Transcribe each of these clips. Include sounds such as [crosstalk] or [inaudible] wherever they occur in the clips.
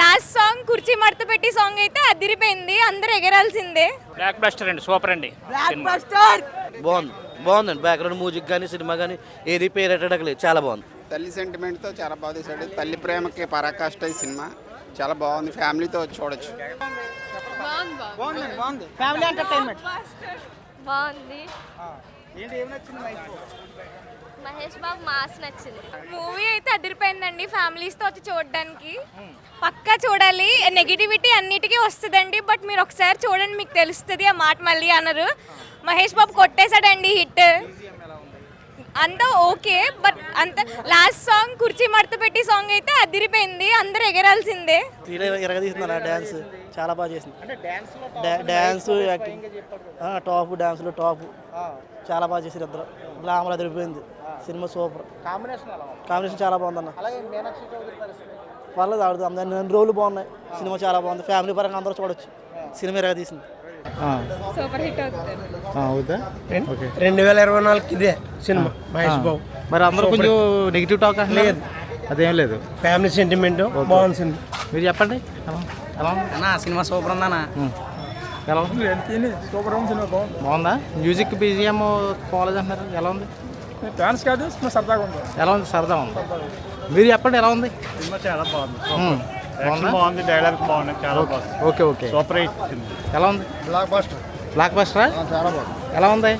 Last song కుర్చీ మడత పెట్టి సాంగ్ అయితే అదిరిపోయింది అందరూ ఎగరాల్సిందే. బ్లాక్ బస్టర్ అండి సూపర్ అండి. సినిమా. బాగుంది బాగుందండి. బ్యాక్గ్రౌండ్ మ్యూజిక్ కానీ సినిమా కానీ ఏది పేరెట్టడానికి చాలా బాగుంది. తల్లి సెంటిమెంట్తో చాలా బాగా తీశాడు. తల్లి ప్రేమకి పరాకాష్ట ఈ సినిమా. చాలా బాగుంది. ఫ్యామిలీతో వచ్చి చూడొచ్చు. ఫ్యామిలీ ఎంటర్టైన్మెంట్ బాగుంది. మహేష్ బాబు మాస్ నచ్చింది. మూవీ అయితే అదిరిపోయిందండి ఫ్యామిలీస్తో వచ్చి చూడడానికి. పక్కా చూడాలి. నెగిటివిటీ అన్నిటికీ వస్తుందండి. బట్ మీరు ఒకసారి చూడండి మీకు తెలుస్తుంది ఆ మాట మళ్ళీ అన్నారు మహేష్ బాబు కొట్టేశాడండి హిట్ అంతా ఓకే బట్ అంత లాస్ట్ సాంగ్ కుర్చీ మడత పెట్టి సాంగ్ అయితే అదిరిపోయింది. అందరూ ఎగరాల్సిందే. ఎరగదీస్తున్నారు డ్యాన్స్ చాలా బాగా చేసింది. డ్యాన్స్ యాక్టింగ్ టాప్ డ్యాన్స్లు టాప్ చాలా బాగా చేసారు ఇద్దరు. గ్లామర్ అదిరిపోయింది. Cinema super. కాంబినేషన్ ఎలా ఉంది? కాంబినేషన్ చాలా బాగుందన్న. అలాగే మీనాక్షి చౌదరి పరిస్థితి? పర్లేదు ఆడుతుంది అందరు రెండు రోజులు బాగున్నాయి. సినిమా చాలా బాగుంది. ఫ్యామిలీ పరంగా అందరూ చూడొచ్చు. సినిమా సూపర్ హిట్ అవుతుంది. రెండు వేల ఇరవై నాలుగు ఇదే సినిమా మహేష్ బాబు. మరి అందరూ కొంచెం నెగిటివ్ టాక్ లేదు. అదేం లేదు. ఫ్యామిలీ సెంటిమెంట్ బాగుంది సినిమా. మీరు చెప్పండి. ఎలా? ఎలా? అన్నా సినిమా సూపర్ ఉందన్నా. ఎలా ఉంది? సూపర్ ఉంది సినిమా బాగుంది. బాగుందా? మ్యూజిక్ బీజిఎం కాలేజ్ అంటున్నారు. ఎలా ఉంది? డాన్స్ కాదు సినిమా సరదాగా ఉంది. ఎలా ఉంది? సరదా ఉంది. మీరు చెప్పండి ఎలా ఉంది? సినిమా చాలా బాగుంది. ఉమ్. బాగుందా? బాగుంది డైలాగ్ బాగుంది చాలా బాగుంది. Okay okay super hit. ఎలా ఉంది? బ్లాక్ బస్టర్ బ్లాక్ బస్టరా చాలా బాగుంది. ఎలా ఉంది?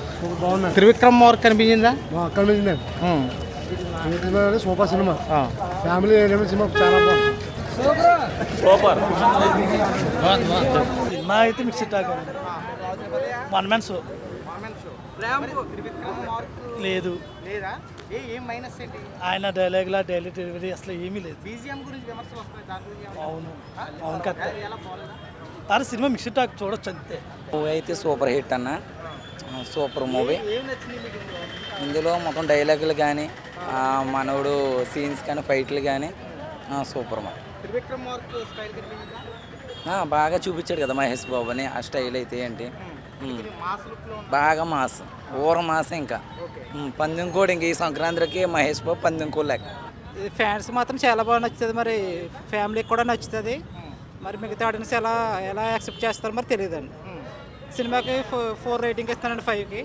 బాగుంది. త్రివిక్రమ్ మోర్ కనిపించిందా? కనిపించింది. ఉమ్. Super cinema. ఆ. ఫ్యామిలీ సినిమా చాలా బాగుంది. సినిమా అయితే mix talk one man show లేదు. లేదా? ఏ ఏం మైనస్ ఏంటి? ఆయన డైలాగ్లా డైలీ డెలివరీ అసలు ఏమీ లేదు. బీజిఎం గురించి విమర్శలు వస్తాయి దాని గురించి ఏమన్నా- అవును. అవును ఎలా బాగోలేదా కానీ సినిమా మిక్స్ టాక్ చూడొచ్చు అంతే. మూవీ అయితే సూపర్ హిట్ అన్న. Super movie. ఇందులో? మొత్తం డైలాగులు కానీ మనవుడు సీన్స్ కానీ ఫైట్లు కానీ సూపర్ మరి త్రివిక్రమ్ మార్క్ స్టైల్ కనిపించిందా? ఆ, బాగా చూపించాడు కదా మహేష్ బాబుని ఆ స్టైల్ అయితే ఏంటి? బాగా మాస్. ఊర మాస్ ఇంకా. పందెం కూడా ఇంక ఈ సంక్రాంతికి మహేష్ బాబు పందెం కూడా లెక్క ఫ్యాన్స్ మాత్రం చాలా బాగా నచ్చుతుంది మరి. ఫ్యామిలీకి కూడా నచ్చుతుంది. మరి మిగతా ఆడియన్స్ ఎలా ఎలా యాక్సెప్ట్ చేస్తారో మరి తెలియదండి. సినిమాకి ఫోర్ రేటింగ్ ఇస్తానండి ఫైవ్కి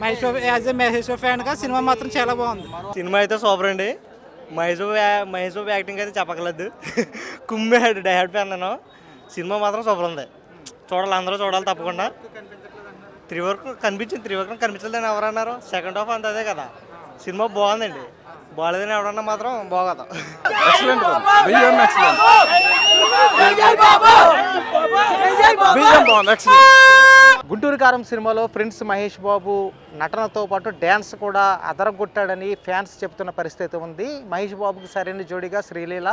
మహేష్ బాబు యాజ్ ఏ మహేష్ బాబు ఫ్యాన్గా సినిమా మాత్రం చాలా బాగుంది. సినిమా అయితే సూపర్ అండి. మహేష్ బాబు మహేష్ బాబు యాక్టింగ్ అయితే చెప్పకలేదు [laughs] కుమ్మేడు డైహెడ్ ఫ్యాన్ నేను సినిమా మాత్రం సూపర్ ఉంది. చూడాలి అందరూ చూడాలి తప్పకుండా. త్రివర్క్ కనిపించింది త్రివర్క్ కనిపించలేదని ఎవరన్నారు సెకండ్ హాఫ్ అంత అదే కదా. సినిమా బాగుందండి. బాగాలేదని ఎవరన్నా మాత్రం బాగోదు. గుంటూరు కారం సినిమాలో ప్రిన్స్ మహేష్ బాబు నటనతో పాటు డ్యాన్స్ కూడా అదరగొట్టాడని ఫ్యాన్స్ చెప్తున్న పరిస్థితి ఉంది. మహేష్ బాబుకి సరైన జోడిగా శ్రీలీల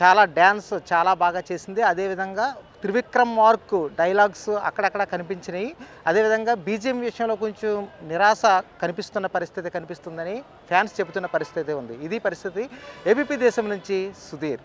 చాలా డ్యాన్స్ చాలా బాగా చేసింది. అదేవిధంగా త్రివిక్రమ్ మార్క్ డైలాగ్స్ అక్కడక్కడ కనిపించినాయి. అదేవిధంగా బీజిఎం విషయంలో కొంచెం నిరాశ కనిపిస్తున్న పరిస్థితి కనిపిస్తుందని ఫ్యాన్స్ చెబుతున్న పరిస్థితి ఉంది. ఇది పరిస్థితి ఏబీపీ దేశం నుంచి సుధీర్.